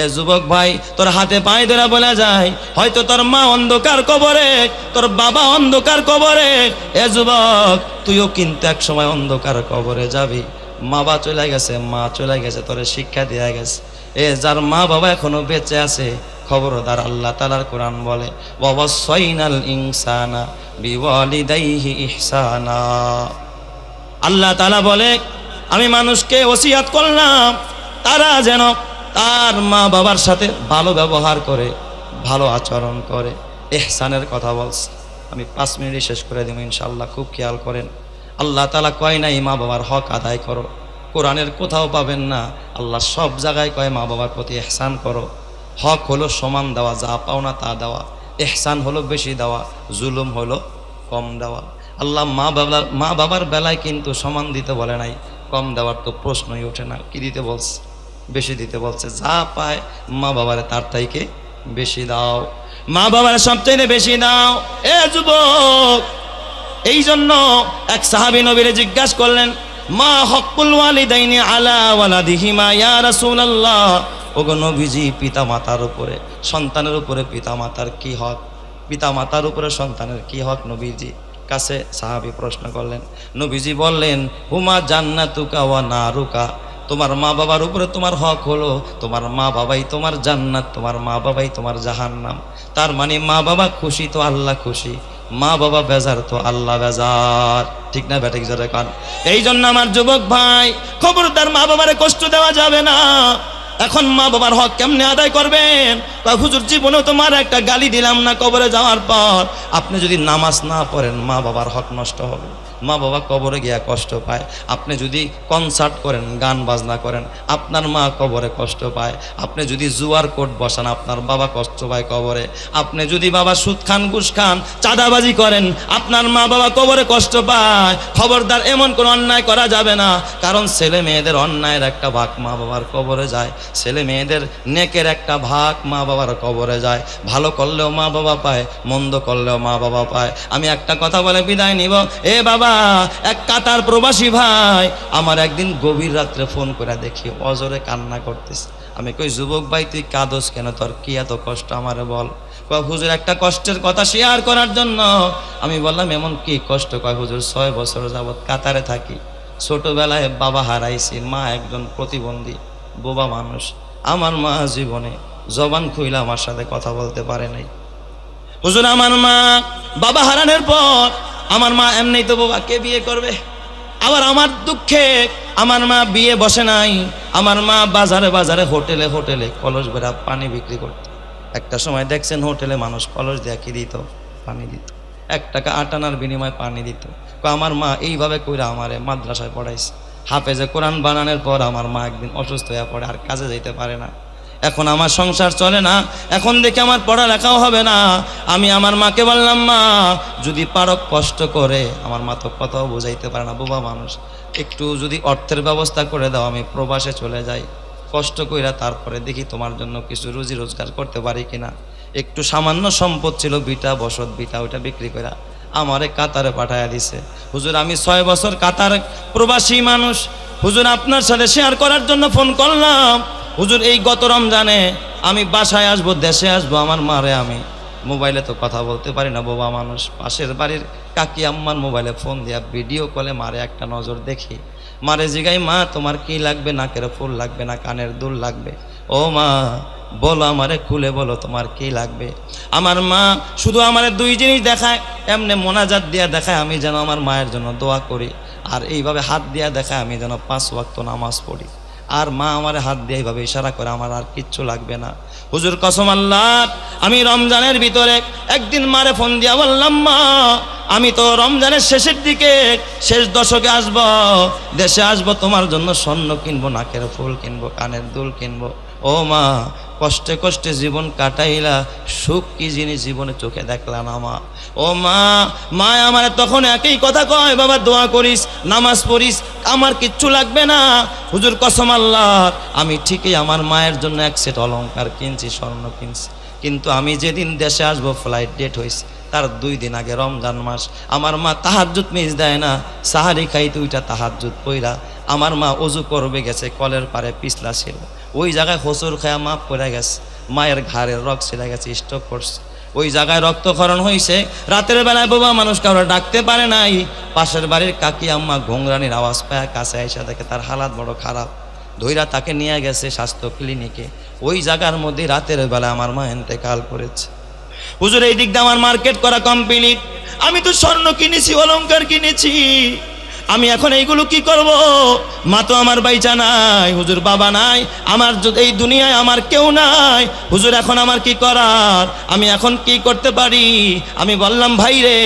এ যুবক ভাই, তোর হাতে পায়ে ধরা বলা যায়, হয়তো তোর মা অন্ধকার কবরে, তোর বাবা অন্ধকার কবরে। এ যুবক, তুইও কিন্তু এক সময় অন্ধকার কবরে যাবি। মা বা চলে গেছে, মা চলে গেছে, তোরে শিক্ষা দেয়া গেছে। এ যার মা বাবা এখনও বেঁচে আছে, খবরদার আল্লাহ তালার কোরআন বলে অবশ্যইনাল ইনসানা বিওয়ালিদাইহি ইহসানা। আল্লাহ তালা বলে, আমি মানুষকে ওসিয়াত করলাম, তারা যেন তার মা বাবার সাথে ভালো ব্যবহার করে, ভালো আচরণ করে, এহসানের কথা বলছে। আমি পাঁচ মিনিটে শেষ করে দেবো ইনশাল্লাহ খুব খেয়াল করেন। আল্লাহ তালা কয় নাই মা বাবার হক আদায় করো। কোরআনের কোথাও পাবেন না। আল্লাহ সব জায়গায় কয়, মা বাবার প্রতি এহসান করো। হক হলো সমান দেওয়া, যা পাও না তা দেওয়া। এহসান হলো বেশি দেওয়া, জুলুম হলো কম দেওয়া। আল্লাহ মা বাবার মা বাবার বেলায় কিন্তু সমান দিতে বলে নাই। কম দেওয়ার তো প্রশ্নই ওঠে না। কি দিতে বলছে? বেশি দিতে বলছে, যা পায় মা বাবারে তার তাইকে বেশি দাও। মা বাবার সবচাইতে বেশি দাও। এ যুবক এই জন্য এক সাহাবী নবীরে জিজ্ঞাসা করলেন, মা হকুল ওয়ালিদাইনি আলা ওয়ালাদিহিমা ইয়া রাসূলুল্লাহ? ওগো নবীজি পিতা মাতার উপরে, সন্তানের উপরে পিতা মাতার কি হক? পিতা মাতার উপরে সন্তানের কি হক নবীজি? কাছে সাহাবী প্রশ্ন করলেন, নবীজি বললেন, হুমা জান্নাতুকা ওয়া নারুকা? তোমার মা বাবার উপরে তোমার হক হলো, তোমার মা বাবাই তোমার জান্নাত, তোমার মা বাবাই তোমার জাহান্নাম। তার মানে মা বাবা খুশি তো আল্লাহ খুশি, মা বাবা বেজার তো আল্লাহ বেজার। ঠিক না ব্যাটিক জোরে কান? এই জন্য আমার যুবক ভাই, খবরদার মা বাবারে কষ্ট দেওয়া যাবে না। এখন মা বাবার হক কেমনে আদায় করবেন? হুজুর জীবনে তোমার একটা গালি দিলাম না, কবরে যাওয়ার পর। আপনি যদি নামাজ না পড়েন, মা বাবার হক নষ্ট হবে। মা বাবা কবরে গিয়া কষ্ট পায়। আপনি যদি কনসার্ট করেন, গান বাজনা করেন, আপনার মা কবরে কষ্ট পায়। আপনি যদি জুয়ার কোট বসান, আপনার বাবা কষ্ট পায় কবরে। আপনি যদি বাবা সুদ খান, ঘুষ খান, চাঁদাবাজি করেন, আপনার মা বাবা কবরে কষ্ট পায়। খবরদার এমন কোনো অন্যায় করা যাবে না। কারণ ছেলে মেয়েদের অন্যায়ের একটা ভাগ মা বাবার কবরে যায়। ছেলে মেয়েদের নেকের একটা ভাগ মা বাবার কবরে যায়। ভালো করলেও মা বাবা পায়, মন্দ করলেও মা বাবা পায়। আমি একটা কথা বলে বিদায় নিব, এ বাবা, এক কাতার প্রবাসী ভাই, আমার একদিন গভীর রাত্রে ফোন করে দেখি, অজরে কান্না করতেছে। আমি কই, যুবক ভাই, তুই কাদস কেন? তোর কি এত কষ্ট আমারে বল? কয়, হুজুর, একটা কষ্টের কথা শেয়ার করার জন্য। আমি বললাম, এমন কি কষ্ট? কয়, হুজুর, ছয় বছর যাবৎ কাতারে থাকি। ছোটবেলায় বাবা হারাইছি, মা একজন প্রতিবন্ধী। বোবা মানুষ। আমার মা জীবনে জবান খুইলা আমার সাথে কথা বলতে পারে নাই। হুজুর, আমার মা বাবা হারানোর পর আমার মা এমনি তো বোবা কে বিয়ে করবে। আবার আমার দুঃখে আমার মা বিয়ে বসে নাই। আমার মা বাজারে বাজারে হোটেলে হোটেলে কলস বেড়া পানি বিক্রি করত। একটা সময় দেখছেন হোটেলে মানুষ কলস দিয়ে কি দিত? পানি দিত। এক টাকা আটানার বিনিময়ে পানি দিত। আমার মা এইভাবে কইরা আমারে মাদ্রাসায় পড়াইছে। হাফেজে কোরআন বানানোর পর আমার মা একদিন অসুস্থ হয়ে পড়ে আর কাজে যেতে পারে না। এখন আমার সংসার চলে না, এখন দেখে আমার পড়ালেখাও হবে না। আমি আমার মাকে বললাম, মা, যদি পারো কষ্ট করে, আমার মা তো কথাও বোঝাইতে পারে না, বোবা মানুষ। একটু যদি অর্থের ব্যবস্থা করে দাও, আমি প্রবাসে চলে যাই। কষ্ট কইরা তারপরে দেখি তোমার জন্য কিছু রুজি রোজগার করতে পারি কিনা। একটু সামান্য সম্পদ ছিল, বিটা, বসত বিটা, ওইটা বিক্রি করা আমারে কাতারে পাঠাইয়া দিছে। হুজুর, আমি ছয় বছর কাতার প্রবাসী মানুষ। হুজুর, আপনার সাথে শেয়ার করার জন্য ফোন করলাম। হুজুর, এই গত রমজানে আমি বাসায় আসব, দেশে আসব, আমার মারে আমি। মোবাইলে তো কথা বলতে পারি না, বাবা মানুষ। পাশের বাড়ির কাকি আম্মার মোবাইলে ফোন দিয়া ভিডিও কলে মারে একটা নজর দেখি। মারে জিগাই, মা, তোমার কি লাগবে? নাকের ফুল লাগবে না, কানের দুল লাগবে? ও মা বলো আমারে, খুলে বলো তোমার কি লাগবে। আমার মা শুধু আমারে দুই জিনিস দেখায়, এমনি মোনাজাত দিয়া দেখায়, আমি যেন আমার মায়ের জন্য দোয়া করি। আর এইভাবে হাত দিয়া দেখায়, আমি যেন পাঁচ ওয়াক্ত নামাজ পড়ি। আর মা আমার হাত দিয়ে এইভাবে ইশারা করে, আমার আর কিচ্ছু লাগবে না। হুজুর কসম আল্লাহ, আমি রমজানের ভিতরে একদিন মারে ফোন দিয়া বললাম, মা, আমি তো রমজানের শেষের দিকে শেষ দশকে আসব, দেশে আসব, তোমার জন্য স্বর্ণ কিনবো, নাকের ফুল কিনবো, কানের দুল কিনবো। ও মা, কষ্টে কষ্টে জীবন কাটাইলা, সুখ কি জিনিস জীবনে চোখে দেখলা না মা? ও মা মা আমার তখন একই কথা কয়, বাবা দোয়া করিস, নামাজ পড়িস, আমার কিচ্ছু লাগবে না। হুজুর কসম আল্লাহ আমি ঠিকই আমার মায়ের জন্য এক সেট অলংকার কিনছি, স্বর্ণ কিনছি। কিন্তু আমি যেদিন দেশে আসব ফ্লাইট ডেট হয়েছে তার দুই দিন আগে রমজান মাস। আমার মা তাহাজ্জুদ মিস দেয় না। সাহারি খাই তুইটা তাহাজ্জুদ পইরা। আমার মা অজু করবে গেছে, কলের পারে পিছলা ছিল। ওই জায়গায় হোসুর খায়া মা পড়ে গেছে। মায়ের ঘাড়ের রক ছিঁড়ে গেছে স্টক করছে। ওই জায়গায় রক্তক্ষরণ হয়েছে রাতের বেলায় বাবা মানুষ কারও ডাকতে পারে নাই। পাশের বাড়ির কাকি আম্মা ঘোংরানির আওয়াজ পায় কাছে আইসা দেখে তার হালাত বড় খারাপ। ধৈরা তাকে নিয়ে গেছে স্বাস্থ্য ক্লিনিকে। ওই জায়গার মধ্যে রাতের বেলা আমার মা এতেকাল করেছে। হুজুর, এই দিক দিয়ে আমার মার্কেট করা কমপ্লিট আমি তো স্বর্ণ কিনেছি, অলংকার কিনেছি। আমি এখন এইগুলো কি করব? মা তো আমার বাইচা নাই, হুজুর বাবা নাই। আমার এই দুনিয়ায় আমার কেউ নাই। হুজুর, এখন আমার কি করার? আমি এখন কি করতে পারি? আমি বললাম, ভাই রে,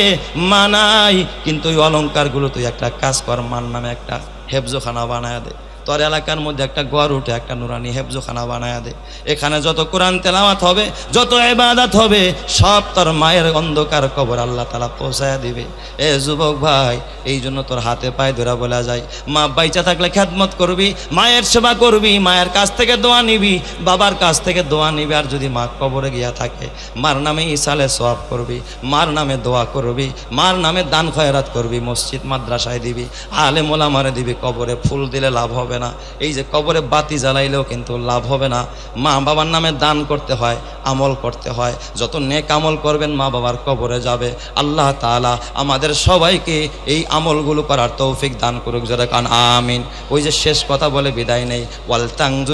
মা নাই। কিন্তু ওই অলংকারগুলো তুই একটা কাজ কর, মার নামে একটা হেফজোখানা বানায় দে। তোর এলাকার মধ্যে একটা গড় উঠে একটা নুরানি হেফজোখানা বানায় দে। এখানে যত কোরআন তেলাওয়াত হবে, যত এবাদাত হবে, সব তোর মায়ের অন্ধকার কবর আল্লাহ তালা পৌঁছায় দিবে। এ যুবক ভাই, এই জন্য তোর হাতে পায়ে ধরা বলা যায়, মা বাইচা থাকলে খ্যাতমত করবি, মায়ের সেবা করবি, মায়ের কাছ থেকে দোয়া নিবি, বাবার কাছ থেকে দোয়া নিবি, আর যদি মা কবরে গিয়া থাকে, মার নামে ইসালে সব করবি, মার নামে দোয়া করবি, মার নামে দান খয়রাত করবি, মসজিদ মাদ্রাসায় দিবি আলে মোলামারে দিবি, কবরে ফুল দিলে লাভ হবে না। এই যে কবরে বাতি জ্বালাইলেও কিন্তু লাভ হবে না। মা বাবার নামে দান করতে হয়, আমল করতে হয়। যত নেক আমল করবেন, মা বাবার কবরে যাবে। আল্লাহ তাআলা আমাদের সবাইকে এই আমলগুলো করার তৌফিক দান করুক যারা কান, আমিন। ওই যে শেষ কথা বলে বিদায় নেই। ওয়াল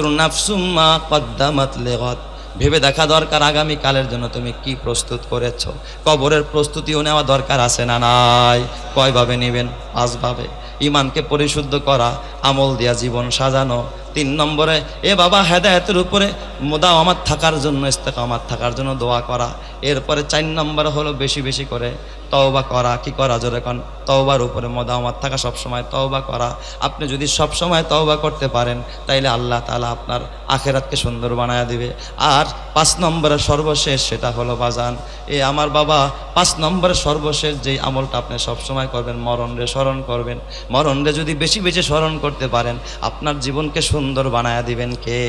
নাফসুম্মা কদ্দামাত লেগত ভেবে দেখা দরকার আগামী কালের জন্য তুমি কি প্রস্তুত করেছ? কবরের প্রস্তুতিও নেওয়া দরকার আছে না নাই? কয়ভাবে নেবেন? পাঁচভাবে ইমানকে পরিশুদ্ধ করা, আমল দিয়া জীবন সাজানো। তিন নম্বরে, এ বাবা হেদায়তের উপরে মোদা আমার থাকার জন্য আমার থাকার জন্য দোয়া করা। এরপরে চার নম্বরে হলো বেশি বেশি করে তওবা করা, কি করা জোরে কন? তওবার উপরে মদামত থাকা সবসময় তওবা করা। আপনি যদি সবসময় তওবা করতে পারেন, তাইলে আল্লাহ তাআলা আপনার আখেরাতকে সুন্দর বানায় দিবে। আর পাঁচ নম্বরে সর্বশেষ সেটা হলো বাজান। এ আমার বাবা, পাঁচ নম্বরে সর্বশেষ যেই আমলটা আপনি সবসময় করবেন মরণরে স্মরণ করবেন। মরণরে যদি বেশি বেশি স্মরণ করতে পারেন, আপনার জীবনকে সুন্দর বানায় দিবেন কে?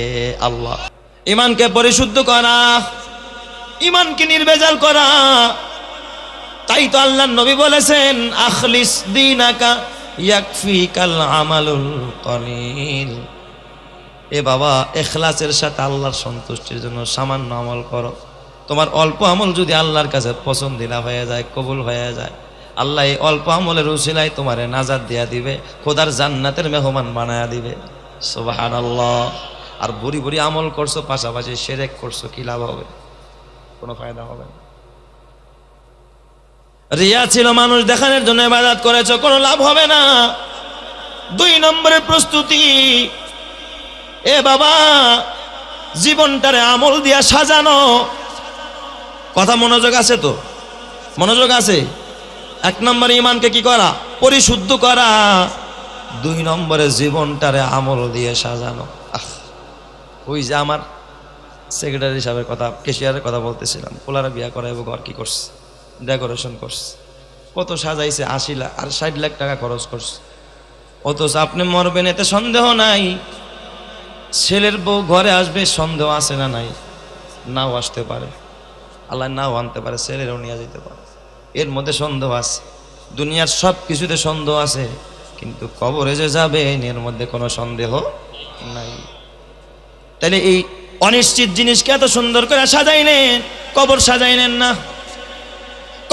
আল্লাহ। ইমানকে পরিশুদ্ধ করা ইমানকে নির্বেজাল করা তাই তো আল্লাহ নবী বলেছেন, আখলিস দিনাকা ইয়াকফি কাল আমালুল কলিল। এ বাবা, এখলাসের সাথে আল্লাহর সন্তুষ্টির জন্য সামান্য আমল করো। তোমার অল্প আমল যদি আল্লাহর কাছে পছন্দিলা হয়ে যায়, কবুল হয়ে যায়, আল্লাহ এই অল্প আমলের উসিলায় তোমারে নাজাদ দিয়া দিবে, খোদার জান্নাতের মেহমান বানায়া দিবে। সোবাহান আল্লাহ আর বুড়ি বুড়ি আমল করছ, পাশাপাশি সেরেক করছ, কি লাভ হবে? কোনো ফায়দা হবে না। রিয়া ছিল মানুষ দেখানোর জন্য ইবাদত করেছ, কোনো লাভ হবে না। দুই নম্বরের প্রস্তুতি, এ বাবা, জীবনটারে আমল দিয়া সাজানো। কথা মনোযোগ আছে তো? মনোযোগ আছে? এক নম্বরে ইমানকে কি করা? পরিশুদ্ধ করা। দুই নম্বরে জীবনটারে আমল দিয়ে সাজানো। ওই যে আমার সেক্রেটারি সাহেবের কথা কেশিয়ারের কথা বলতেছিলাম। পোলারা বিয়া করা এবং ঘর কি করছে? ডেকোরেশন করছে। কত সাজাইছে, আশি লাখ আর ষাট লাখ টাকা খরচ করছে। অথচ আপনি মরবেন এতে সন্দেহ নাই। ছেলের বউ ঘরে আসবে, সন্দেহ আছে না নাই? নাও আসতে পারে। আল্লাহ নাও আনতে পারে, ছেলেরও নিয়ে যেতে পারে। এর মধ্যে সন্দেহ আছে। দুনিয়ার সব কিছুতে সন্দেহ আছে। কিন্তু কবরে যে যাবে এর মধ্যে কোনো সন্দেহ নাই। তাহলে এই অনিশ্চিত জিনিসকে এত সুন্দর করে সাজাইলেন, কবর সাজাইলেন না।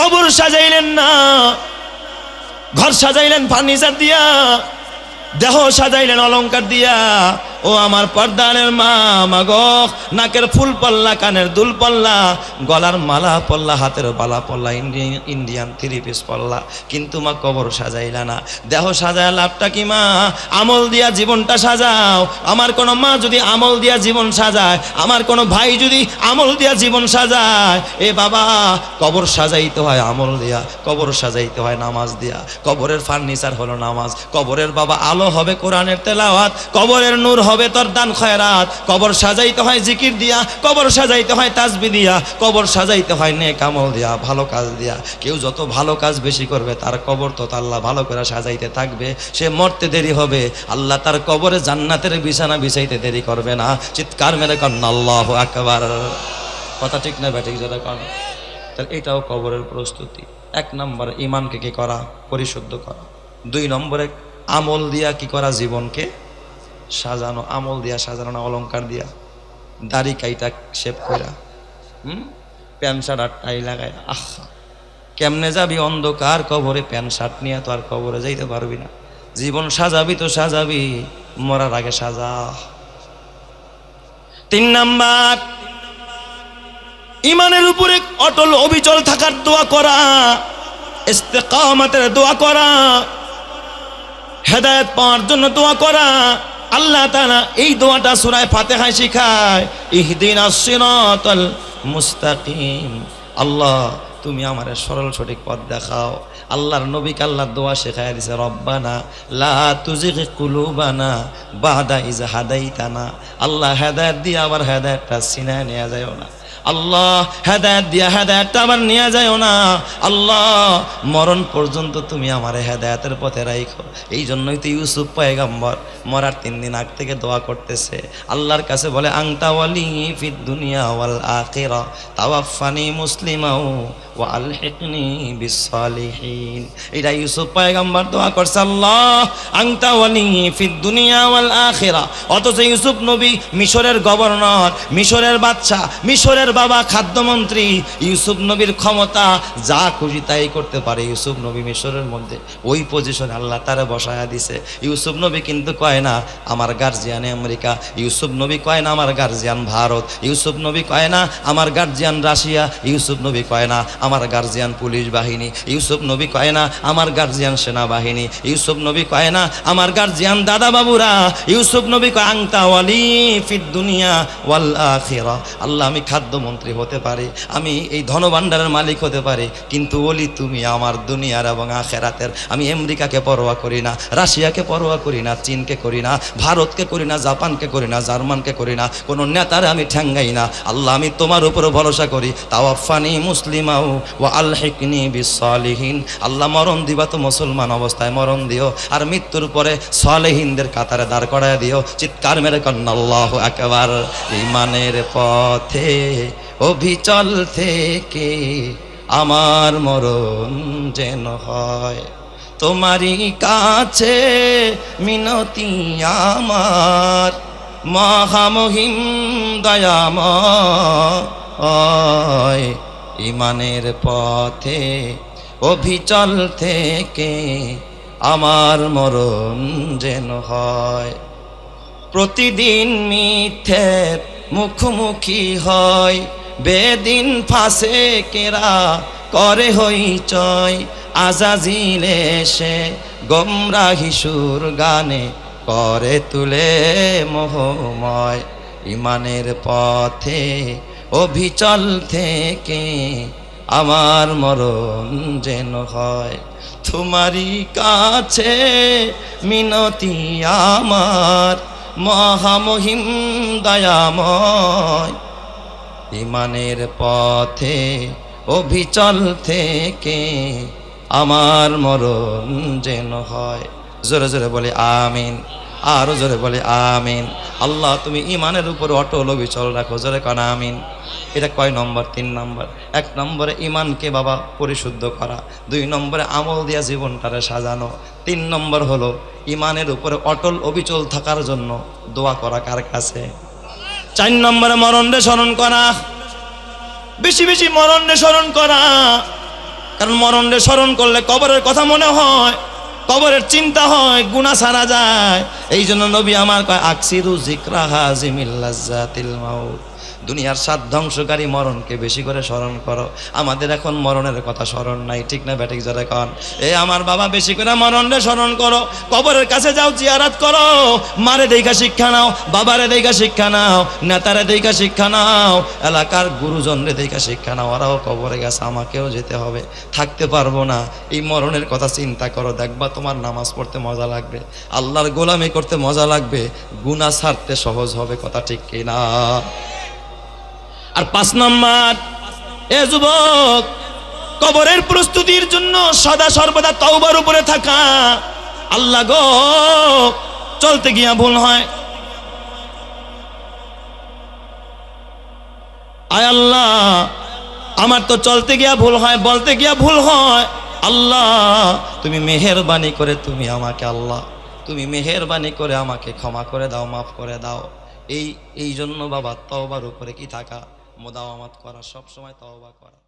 কবর সাজাইলেন না ঘর সাজাইলেন ফার্নিচার দিয়া। দেহ সাজাইলেন অলংকার দিয়া। ও আমার পর্দানের মা, মাগো, নাকের ফুল পল্লা, কানের দুল পল্লা, গলার মালা পল্লা, হাতের বালা পল্লা ইন্ডিয়ান ইন্ডিয়ান থ্রি পিস পল্লা। কিন্তু মা কবর সাজাইলা না। দেহ সাজায় লাভটা কি মা? আমল দিয়া জীবনটা সাজাও। আমার কোনো মা যদি আমল দিয়া জীবন সাজায়, আমার কোনো ভাই যদি আমল দিয়া জীবন সাজায়, এ বাবা, কবর সাজাইতে হয় আমল দিয়া, কবর সাজাইতে হয় নামাজ দিয়া। কবরের ফার্নিচার হলো নামাজ। কবরের বাবা আলো হবে কোরআনের তেলাওয়াত, কবরের নূর হবে তোর দান খয়রাত। কবর সাজাইতে হয় জিকির দিয়া, কবর সাজাইতে হয় তাসবি দিয়া, কবর সাজাইতে হয় নে আমল দিয়া, ভালো কাজ দিয়া। কেউ যত ভালো কাজ বেশি করবে, তার কবর তো আল্লাহ ভালো করে সাজাইতে থাকবে। সে মরতে দেরি হবে, আল্লাহ তার কবরে জান্নাতের বিছানা বিছাইতে দেরি করবে না। চিৎকার মেরে কন্যা আল্লাহ আকবার। কথা ঠিক না ব্যাটিক যেটা কন। তাহলে এটাও কবরের প্রস্তুতি। এক নম্বরে ইমানকে কি করা? পরিশুদ্ধ করা। দুই নম্বরে আমল দিয়া কি করা জীবনকে? সাজানো, আমল দিয়া, সাজানো না, অলংকার দিয়া? দাড়ি কাইটা শেপ করা হুম? প্যান্ট শার্ট আর টাই লাগায় আহা! কেমনে যাবি অন্ধকার কবরে? প্যান্ট শার্ট নিয়ে তো আর কবরে যাইতে পারবি না। জীবন সাজাবি তো সাজাবি, মরার আগে সাজা। তিন নাম্বার, ইমানের উপরে অটল অবিচল থাকার দোয়া করা, ইস্তেকামাতের দোয়া করা। হেদায়েত পাওয়ার জন্য দোয়া করা। আল্লাহ তাআলা এই দোয়াটা সূরায় ফাতিহায় শিখায় সিরাতাল মুস্তাকিম। আল্লাহ, তুমি আমার সরল সঠিক পথ দেখাও। আল্লাহর নবীকে আল্লাহর দোয়া শেখায় দিছে, রব্বানা লা তুজিগ কুলুবানা বাদা ইজ হাদাইতানা। আল্লাহ হেদায়েত দিয়ে আবার হেদায়েতটা সিনায় নেওয়া যায় না। আল্লাহ হেদায়ত দিয়া হেদায়তটা আবার নিয়ে যায়ও না। আল্লাহ, মরণ পর্যন্ত তুমি আমার হেদায়তের পথে রাইখো। এই জন্যই তো ইউসুফ পয়গম্বর মরার তিন দিন আগ থেকে দোয়া করতেছে। আল্লাহর কাছে বলে, আংতা ওয়ালি ফিদ দুনিয়া ওয়াল আখিরা তাওয়াফানি মুসলিমাও ওয়া আলহিকনি বিসসালিহিন। এটা ইউসুফ পয়গম্বর দোয়া করছে, আল্লাহ, আংতা ওয়ালি ফিদ দুনিয়া ওয়াল আখিরা। অথচ ইউসুফ নবী মিশরের গভর্নর, মিশরের বাদশা মিশরের বাবা খাদ্যমন্ত্রী ইউসুফ নবীর ক্ষমতা, যা খুশি তাই করতে পারে। ইউসুফ নবী মিশরের মধ্যে ওই পজিশন আল্লাহ তারা বসায়া দিছে। ইউসুফ নবী কিন্তু কয় না, আমার গার্জিয়ান আমেরিকা। ইউসুফ নবী কয় না, আমার গার্জিয়ান ভারত। ইউসুফ নবী কয় না, আমার গার্জিয়ান রাশিয়া। ইউসুফ নবী কয় না, আমার গার্জিয়ান পুলিশ বাহিনী। ইউসুফ নবী কয় না, আমার গার্জিয়ান সেনাবাহিনী। ইউসুফ নবী কয় না, আমার গার্জিয়ান দাদা বাবুরা ইউসুফ নবী কয়, আংতা ওয়ালি ফিদ দুনিয়া ওয়াল আখিরা। আল্লাহ, আমি খাদ্যমন্ত্রী হতে পারি, আমি এই ধনভাণ্ডারের মালিক হতে পারি, কিন্তু ওলি তুমি আমার দুনিয়ার এবং আখেরাতের, আমি আমেরিকাকে পরোয়া করি না, রাশিয়াকে পরোয়া করি না, চীনকে করি না, ভারতকে করি না, জাপানকে করি না, জার্মানকে করি না, কোনো নেতারে আমি ঠ্যাঙ্গাই না, আল্লাহ আমি তোমার উপর ভরসা করি তাওয়াফানি মুসলিমাও ও আল্লাহিকনি বিসলিহীন আল্লাহ মরণ দিবা তো মুসলমান অবস্থায় মরণ দিও, আর মৃত্যুর পরে সলেহীনদের কাতারে দাঁড় করায় দিও, চিৎকার মেরে কন্যা আল্লাহ একেবার ইমানের পথে অভিচল থেকে আমার মরণ যেন হয়। তোমারই কাছে মিনতি আমার, মহামহিম দয়াময়। ইমানের পথে অভিচল থেকে আমার মরণ যেন হয়। প্রতিদিন মিথ্যের মুখোমুখি হয়। বেদিন ফাঁসে কেরা করে হইচয় আজাজিল এসে গমরাহি সুর গানে করে তুলে মোহময়। ইমানের পথে, অভিচল থেকে আমার মরণ যেন হয়। তোমারই কাছে মিনতি আমার, মহামহিম দয়াময়। ইমানের পথে, অভিচল থেকে আমার মরণ যেন হয়। জোরে জোরে বলে আমিন, আরও জোরে বলে আমিন। আল্লাহ, তুমি ইমানের উপর অটল অবিচল রাখো, জোরে কন আমিন। এটা কয় নম্বর? তিন নম্বর। এক নম্বরে ইমানকে বাবা পরিশুদ্ধ করা, দুই নম্বরে আমল দিয়া জীবনটারে সাজানো, তিন নম্বর হলো ইমানের উপরে অটল অবিচল থাকার জন্য দোয়া করা কার কাছে? চার নম্বরে মরণে স্মরণ করা। বেশি বেশি মরণে স্মরণ করা। কারণ মরণে স্মরণ করলে কবরের কথা মনে হয়, কবরের চিন্তা হয় গুণা সারা যায়। এই জন্য নবী আমার কয়, আকসিরু জিক্রা হাজিমিল্লাজাতিল মাউত। দুনিয়ার সাত ধ্বংসকারী মরণকে বেশি করে স্মরণ করো। আমাদের এখন মরণের কথা স্মরণ নাই, ঠিক না ব্যাটিক যারা কন? এ আমার বাবা বেশি করে মরণরে স্মরণ করো। কবরের কাছে যাও, জিয়ারাত করো। মারে দেখা শিক্ষা নাও, বাবারে দেখা শিক্ষা নাও, নেতারে দেখা শিক্ষা নাও, এলাকার গুরুজনরে দেখা শিক্ষা নাও। ওরাও কবরে গেছে, আমাকেও যেতে হবে। থাকতে পারব না। এই মরণের কথা চিন্তা করো, দেখবা তোমার নামাজ পড়তে মজা লাগবে। আল্লাহর গোলামি করতে মজা লাগবে। গুণা ছাড়তে সহজ হবে, কথা ঠিক কিনা? আর পাঁচ নম্বর, এ যুবক, কবরের প্রস্তুতির জন্য সদা সর্বদা তওবার উপরে থাকা। আল্লাহ গো, চলতে গিয়া ভুল হয়। আয় আল্লাহ, আমার তো চলতে গিয়া ভুল হয়, বলতে গিয়া ভুল হয়। আল্লাহ, তুমি মেহেরবানি করে তুমি আমাকে আল্লাহ, তুমি মেহেরবানি করে আমাকে ক্ষমা করে দাও, মাফ করে দাও। এই এই জন্য বাবা, তওবার উপরে কি থাকা? মোদাওয়ামাত করা সবসময় তওবা করা।